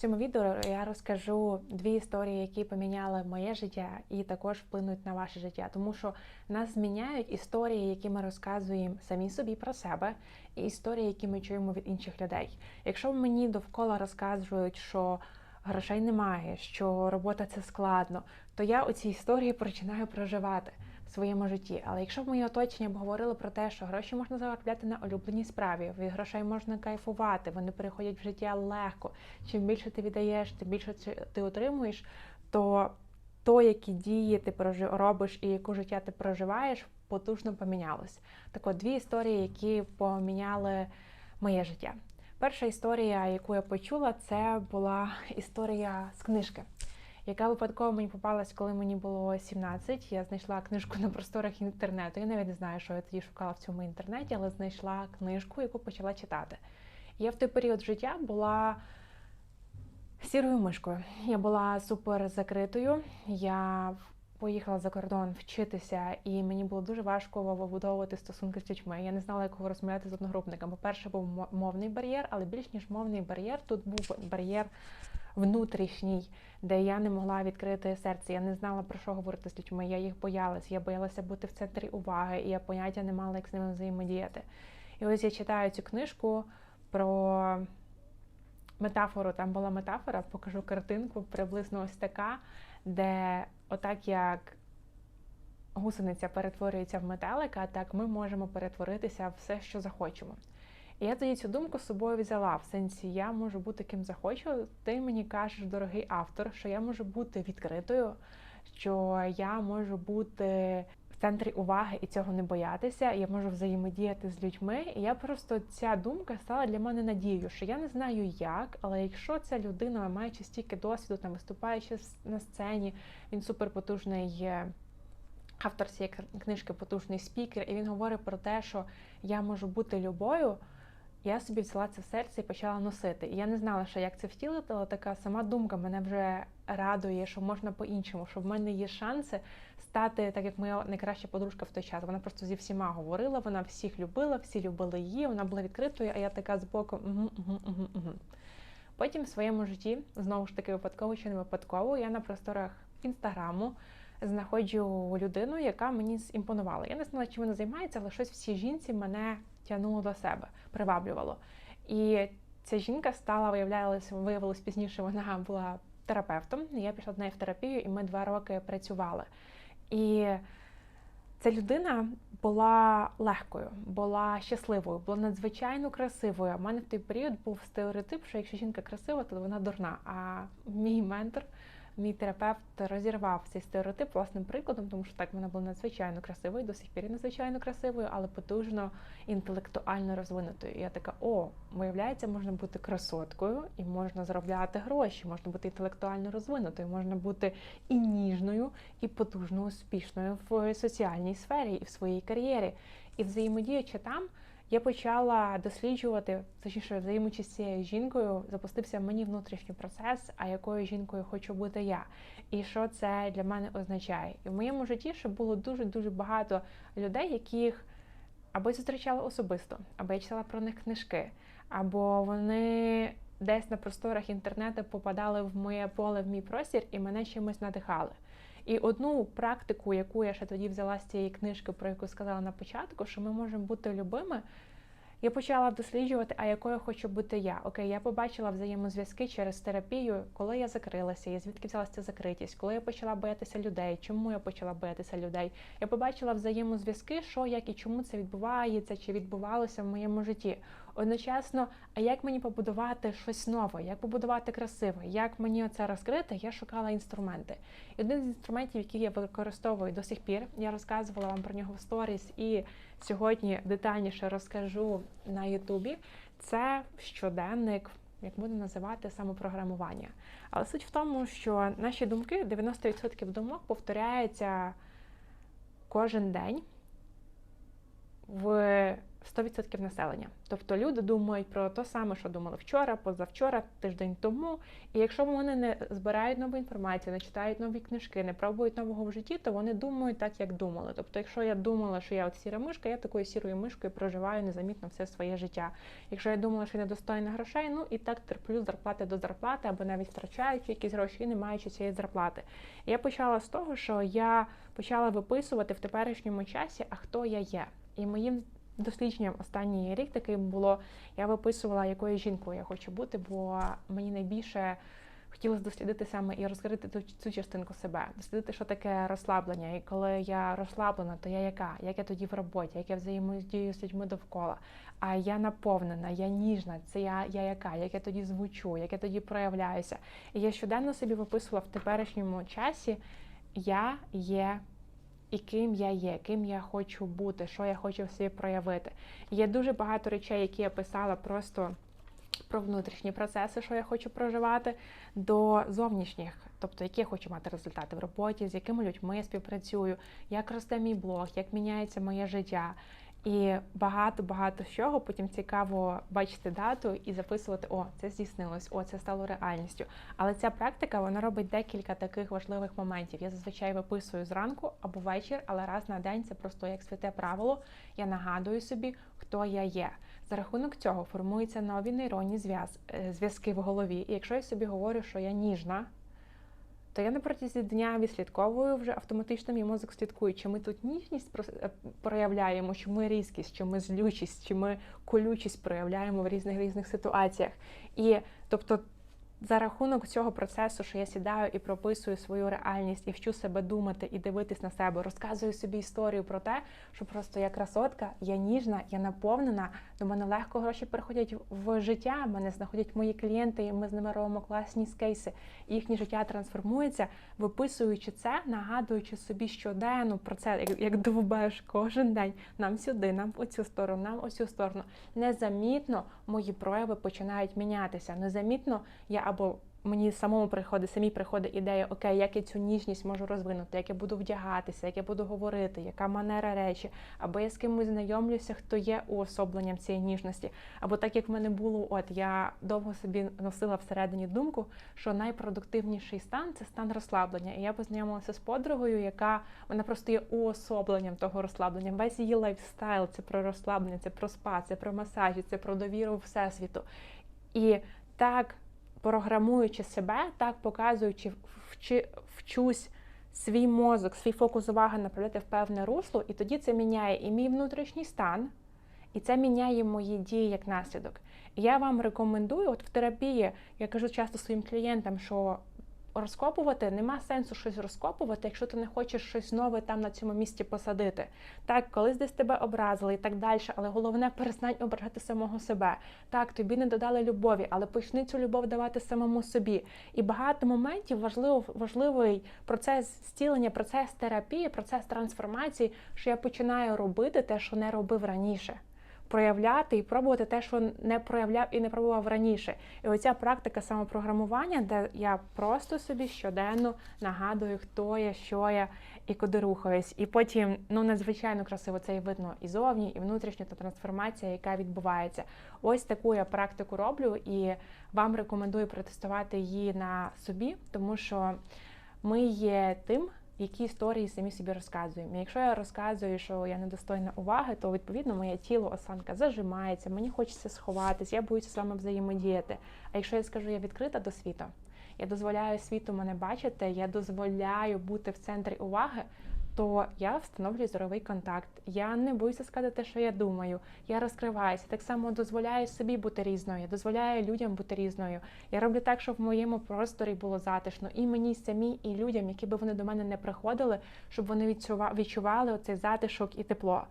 цьому відео я розкажу дві історії, які поміняли моє життя і також вплинуть на ваше життя, тому що нас зміняють історії, які ми розказуємо самі собі про себе, і історії, які ми чуємо від інших людей. Якщо мені довкола розказують, що грошей немає, що робота це складно, то я у цій історії починаю проживати в своєму житті. Але якщо б моє оточення б говорило про те, що гроші можна заробляти на улюбленій справі, від грошей можна кайфувати, вони переходять в життя легко. Чим більше ти віддаєш, тим більше ти отримуєш, то то, які дії ти робиш і яку життя ти проживаєш, потужно помінялось. Так от дві історії, які поміняли моє життя. Перша історія, яку я почула, це була історія з книжки яка випадково мені попалась, коли мені було 17. Я знайшла книжку на просторах інтернету. Я навіть не знаю, що я тоді шукала в цьому інтернеті, але знайшла книжку, яку почала читати. Я в той період життя була сірою мишкою. Я була супер закритою. Я поїхала за кордон вчитися, і мені було дуже важко вибудовувати стосунки з людьми. Я не знала, як розмовляти з одногрупниками. По-перше, був мовний бар'єр, але більш ніж мовний бар'єр, тут був бар'єр внутрішній, де я не могла відкрити серце. Я не знала про що говорити з людьми. Я їх боялась. Я боялася бути в центрі уваги, і я поняття не мала, як з ними взаємодіяти. І ось я читаю цю книжку про метафору. Там була метафора, покажу картинку, приблизно ось така, де отак як. Гусениця перетворюється в метелика, так ми можемо перетворитися в все, що захочемо. І я тоді цю думку з собою взяла. В сенсі, я можу бути ким захочу. Ти мені кажеш, дорогий автор, що я можу бути відкритою, що я можу бути в центрі уваги і цього не боятися. Я можу взаємодіяти з людьми. І я просто ця думка стала для мене надією, що я не знаю як, але якщо ця людина, маючи стільки досвіду, там виступаючи на сцені, він суперпотужний. Автор цієї книжки потужний спікер, і він говорить про те, що я можу бути любою. Я собі взяла це в серце і почала носити. І я не знала, що як це втілити, але така сама думка мене вже радує, що можна по-іншому, що в мене є шанси стати, так як моя найкраща подружка в той час. Вона просто зі всіма говорила, вона всіх любила, всі любили її, вона була відкритою, а я така угу, угу. Потім в своєму житті, знову ж таки, випадково чи не випадково, я на просторах інстаграму знаходжу людину, яка мені імпонувала. Я не знала, чим вона займається, але щось в цій жінці мене тягнуло до себе, приваблювало. І ця жінка стала, виявлялася, виявилось пізніше, вона була терапевтом. Я пішла до неї в терапію, і ми два роки працювали. І ця людина була легкою, була щасливою, була надзвичайно красивою. У мене в той період був стереотип, що якщо жінка красива, то вона дурна. А мій ментор мій терапевт розірвав цей стереотип власним прикладом, тому що так вона була надзвичайно красивою, до сих пір надзвичайно красивою, але потужно інтелектуально розвинутою. І я така: о, виявляється, можна бути красоткою і можна заробляти гроші, можна бути інтелектуально розвинутою, можна бути і ніжною, і потужно успішною в соціальній сфері і в своїй кар'єрі. І взаємодіючи там. Я почала досліджувати, точніше, взаємодіючи з цією жінкою, запустився мені внутрішній процес, а якою жінкою хочу бути я, і що це для мене означає. І в моєму житті ще було дуже-дуже багато людей, яких або зустрічала особисто, або я читала про них книжки, або вони десь на просторах інтернету попадали в моє поле, в мій простір, і мене чимось надихали. І одну практику, яку я ще тоді взяла з цієї книжки, про яку сказала на початку, що ми можемо бути любими. Я почала досліджувати, а якою хочу бути я. Окей, я побачила взаємозв'язки через терапію, коли я закрилася, я звідки взялася ця закритість, коли я почала боятися людей, чому я почала боятися людей. Я побачила взаємозв'язки, що як і чому це відбувається, чи відбувалося в моєму житті. Одночасно, а як мені побудувати щось нове, як побудувати красиве, як мені це розкрити, я шукала інструменти. І один з інструментів, який я використовую до сих пір, я розказувала вам про нього в сторіс, і сьогодні детальніше розкажу на Ютубі. Це щоденник. Як буде називати самопрограмування. Але суть в тому, що наші думки, 90% думок повторяються кожен день в 100% населення. Тобто люди думають про те саме, що думали вчора, позавчора, тиждень тому. І якщо вони не збирають нову інформацію, не читають нові книжки, не пробують нового в житті, то вони думають так, як думали. Тобто, якщо я думала, що я от сіра мишка, я такою сірою мишкою проживаю незамітно все своє життя. Якщо я думала, що я недостойна грошей, ну і так терплю зарплати до зарплати, або навіть втрачаючи якісь гроші не маючи цієї зарплати. Я почала з того, що я почала виписувати в теперішньому часі, а хто я є. І моїм дослідженням останній рік таким було, я виписувала, якою жінкою я хочу бути, бо мені найбільше хотілося дослідити саме і розкрити ту, цю частинку себе, дослідити, що таке розслаблення. І коли я розслаблена, то я яка? Як я тоді в роботі, як я взаємодію з людьми довкола? А я наповнена, я ніжна, це я я яка, як я тоді звучу, як я тоді проявляюся. І я щоденно собі виписувала в теперішньому часі. Я є і ким я є, ким я хочу бути, що я хочу в собі проявити. Є дуже багато речей, які я писала просто про внутрішні процеси, що я хочу проживати, до зовнішніх, тобто які я хочу мати результати в роботі, з якими людьми я співпрацюю, як росте мій блог, як міняється моє життя. І багато-багато чого потім цікаво бачити дату і записувати, о, це здійснилось, о, це стало реальністю. Але ця практика вона робить декілька таких важливих моментів. Я зазвичай виписую зранку або вечір, але раз на день це просто як святе правило. Я нагадую собі, хто я є. За рахунок цього формуються нові нейронні е, зв'язки в голові. І якщо я собі говорю, що я ніжна то я на протязі дня відслідковую вже автоматично мій мозок слідкує, чи ми тут ніжність е, проявляємо, чи ми різкість, чи ми злючість, чи ми колючість проявляємо в різних різних ситуаціях. І тобто за рахунок цього процесу, що я сідаю і прописую свою реальність, і вчу себе думати і дивитись на себе, розказую собі історію про те, що просто я красотка, я ніжна, я наповнена. До мене легко гроші приходять в життя. Мене знаходять мої клієнти, і ми з ними робимо класні скейси. Їхнє життя трансформується, виписуючи це, нагадуючи собі щоденно про це, як, як довбаєш кожен день. Нам сюди, нам в оцю сторону, нам оцю сторону. Незамітно мої прояви починають мінятися. Незамітно я або мені самому приходить, самі приходить ідея, окей, як я цю ніжність можу розвинути, як я буду вдягатися, як я буду говорити, яка манера речі, або я з кимось знайомлюся, хто є уособленням цієї ніжності. Або так як в мене було, от я довго собі носила всередині думку, що найпродуктивніший стан це стан розслаблення. І я познайомилася з подругою, яка вона просто є уособленням того розслаблення. Весь її лайфстайл це про розслаблення, це про спа, це про масажі, це про довіру всесвіту. І так програмуючи себе, так показуючи, вчи, вчусь свій мозок, свій фокус уваги направляти в певне русло, і тоді це міняє і мій внутрішній стан, і це міняє мої дії як наслідок. Я вам рекомендую, от в терапії, я кажу часто своїм клієнтам, що розкопувати, нема сенсу щось розкопувати, якщо ти не хочеш щось нове там на цьому місці посадити. Так, колись десь тебе образили і так далі, але головне перестань ображати самого себе. Так, тобі не додали любові, але почни цю любов давати самому собі. І багато моментів важливо, важливий процес зцілення, процес терапії, процес трансформації, що я починаю робити те, що не робив раніше проявляти і пробувати те, що не проявляв і не пробував раніше. І оця практика самопрограмування, де я просто собі щоденно нагадую, хто я, що я і куди рухаюсь. І потім ну надзвичайно красиво це і видно і зовні, і внутрішня та трансформація, яка відбувається. Ось таку я практику роблю і вам рекомендую протестувати її на собі, тому що ми є тим які історії самі собі розказуємо. Якщо я розказую, що я недостойна уваги, то відповідно моє тіло, осанка зажимається, мені хочеться сховатись, я боюся з вами взаємодіяти. А якщо я скажу, я відкрита до світу, я дозволяю світу мене бачити, я дозволяю бути в центрі уваги, то я встановлюю здоровий контакт. Я не боюся сказати те, що я думаю. Я розкриваюся. Так само дозволяю собі бути різною, дозволяю людям бути різною. Я роблю так, щоб в моєму просторі було затишно і мені самі, і людям, які би вони до мене не приходили, щоб вони відчували оцей затишок і тепло.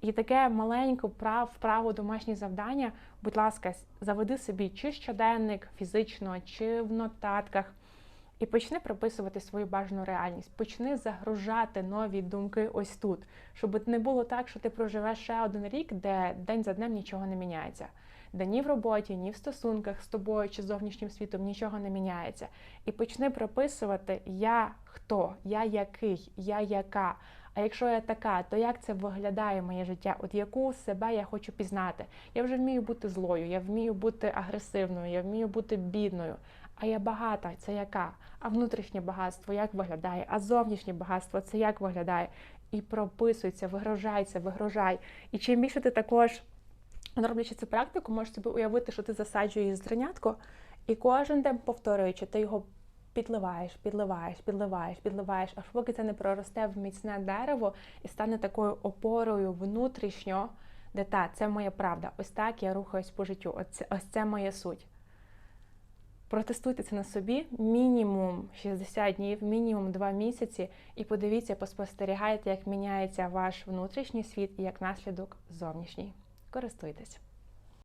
І таке маленьке вправ, вправо домашнє завдання. Будь ласка, заведи собі чи щоденник фізично, чи в нотатках. І почни прописувати свою бажану реальність, почни загружати нові думки ось тут, щоб не було так, що ти проживеш ще один рік, де день за днем нічого не міняється, де ні в роботі, ні в стосунках з тобою чи зовнішнім світом нічого не міняється. І почни прописувати я хто, я який, я яка. А якщо я така, то як це виглядає моє життя? От яку себе я хочу пізнати? Я вже вмію бути злою, я вмію бути агресивною, я вмію бути бідною. А я багата, це яка? А внутрішнє багатство як виглядає? А зовнішнє багатство це як виглядає? І прописується, вигрожайся, вигрожай. І чим більше ти також, роблячи цю практику, можеш собі уявити, що ти засаджуєш зернятко, і кожен день повторюючи, ти його підливаєш, підливаєш, підливаєш, підливаєш, аж поки це не проросте в міцне дерево і стане такою опорою внутрішньо, де та, це моя правда. Ось так я рухаюсь по життю. Ось ось це моя суть. Протестуйте це на собі мінімум 60 днів, мінімум 2 місяці, і подивіться, поспостерігайте, як міняється ваш внутрішній світ і як наслідок зовнішній. Користуйтесь.